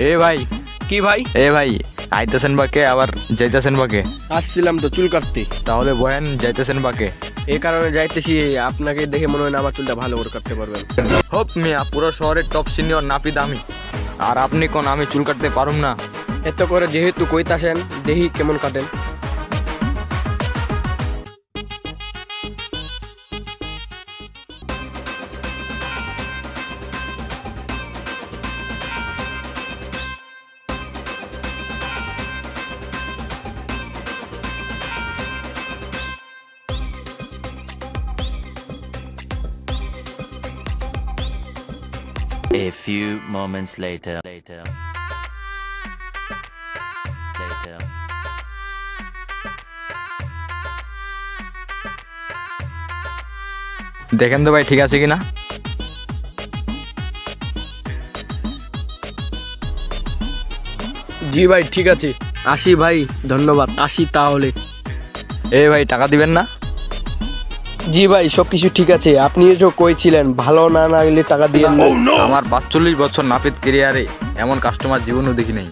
এ ভাই। কি ভাই? এ ভাই আইতেছেন বাকে আবার যাইতেছেন বাকে। আসছিলাম তো চুল কাটতে। তাহলে বহেন যাইতেছেন বাকে। এই কারণে যাইতেছি আপনাকে দেখে মনে হয় না আমার চুলটা ভালো করে কাটতে পারবেন। হোপ মিয়া পুরো শহরের টপ সিনিয়র নাপিত আমি। আর আপনি কোন আমি চুল কাটতে পারুম না। এত করে যেহেতু কইতাছেন দেহি কেমন কাটেন। A few moments later. Later. Later. দেখেন তো ভাই ঠিক আছে কিনা জি ভাই ঠিক আছে আসি ভাই ধন্যবাদ আসি তাহলে এ ভাই টাকা দিবেন না জি ভাই সবকিছু ঠিক আছে। আপনি এসব কইছিলেন ভালো না না গেলে টাকা দিয়ে আমার পাঁচচল্লিশ বছর নাপিত কেরিয়ারে এমন কাস্টমার জীবনও দেখি নাই।